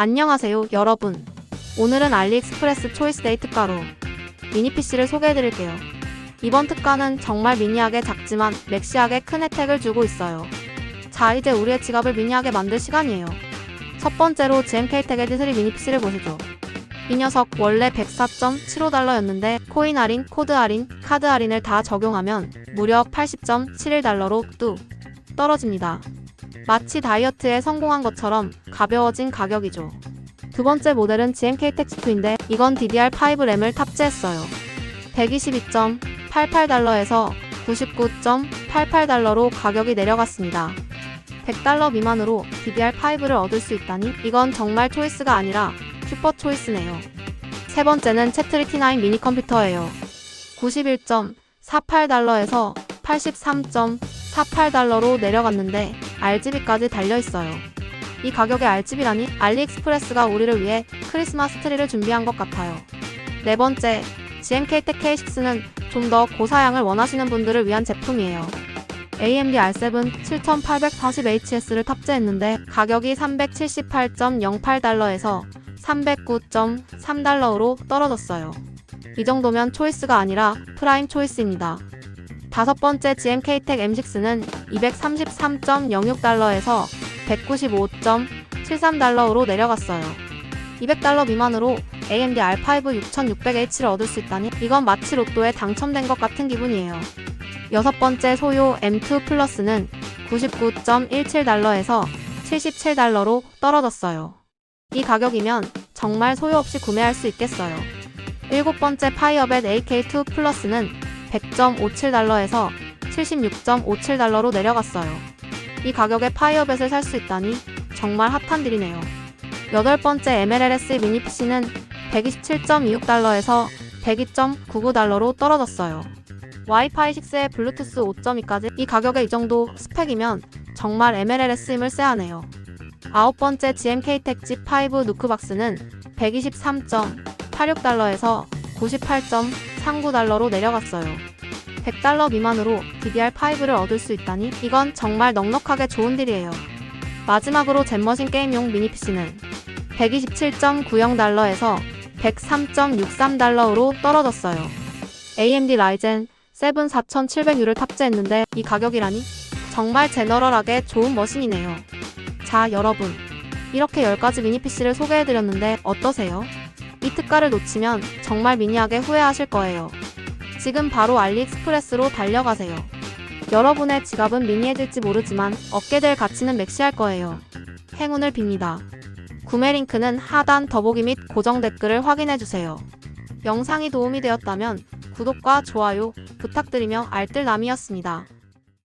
안녕하세요 여러분. 오늘은 알리익스프레스 초이스데이 특가로 미니 PC를 소개해드릴게요. 이번 특가는 정말 미니하게 작지만 맥시하게 큰 혜택을 주고 있어요. 자 이제 우리의 지갑을 미니하게 만들 시간이에요. 첫 번째로 GMK 텍 에디3 미니 PC를 보시죠. 이 녀석 원래 104.75달러였는데 코인 할인, 코드 할인, 카드 할인을 다 적용하면 무려 80.71달러로 뚝 떨어집니다. 마치 다이어트에 성공한 것처럼 가벼워진 가격이죠. 두 번째 모델은 GMK 텍스트인데 이건 DDR5 램을 탑재했어요. 122.88달러에서 99.88달러로 가격이 내려갔습니다. 100달러 미만으로 DDR5를 얻을 수 있다니 이건 정말 초이스가 아니라 슈퍼 초이스네요. 세 번째는 채트리-T9 미니 컴퓨터예요. 91.48달러에서 83.48달러로 내려갔는데 RGB까지 달려있어요. 이 가격에 RGB라니 알리익스프레스가 우리를 위해 크리스마스 트리를 준비한 것 같아요. 네 번째, GMK 텍 K6는 좀 더 고사양을 원하시는 분들을 위한 제품이에요. AMD R7 7840HS를 탑재했는데 가격이 378.08달러에서 309.3달러로 떨어졌어요. 이 정도면 초이스가 아니라 프라임 초이스입니다. 다섯 번째 GMK 텍 M6는 233.06달러에서 195.73달러로 내려갔어요. 200달러 미만으로 AMD R5 6600H를 얻을 수 있다니 이건 마치 로또에 당첨된 것 같은 기분이에요. 여섯 번째 소요 M2 플러스는 99.17달러에서 77달러로 떨어졌어요. 이 가격이면 정말 소요 없이 구매할 수 있겠어요. 일곱 번째 파이어벳 AK2 플러스는 100.57달러에서 76.57달러로 내려갔어요. 이 가격에 파이어벳을 살 수 있다니 정말 핫한 딜이네요. 여덟 번째 MLLS 미니 PC는 127.26달러에서 102.99달러로 떨어졌어요. 와이파이 6에 블루투스 5.2까지 이 가격에 이 정도 스펙이면 정말 MLLS임을 쎄하네요. 아홉 번째 GMK 텍지 5 누크박스는 123.86달러에서 98.39달러로 내려갔어요. 100달러 미만으로 DDR5를 얻을 수 있다니 이건 정말 넉넉하게 좋은 딜이에요. 마지막으로 젠머신 게임용 미니 PC는 127.90달러에서 103.63달러로 떨어졌어요. AMD 라이젠 7 4700U를 탑재했는데 이 가격이라니 정말 제너럴하게 좋은 머신이네요. 자, 여러분. 이렇게 10가지 미니 PC를 소개해드렸는데 어떠세요? 이 특가를 놓치면 정말 미니하게 후회하실 거예요. 지금 바로 알리익스프레스로 달려가세요. 여러분의 지갑은 미니해질지 모르지만 얻게 될 가치는 맥시할 거예요. 행운을 빕니다. 구매 링크는 하단 더보기 및 고정 댓글을 확인해주세요. 영상이 도움이 되었다면 구독과 좋아요 부탁드리며 알뜰남이었습니다.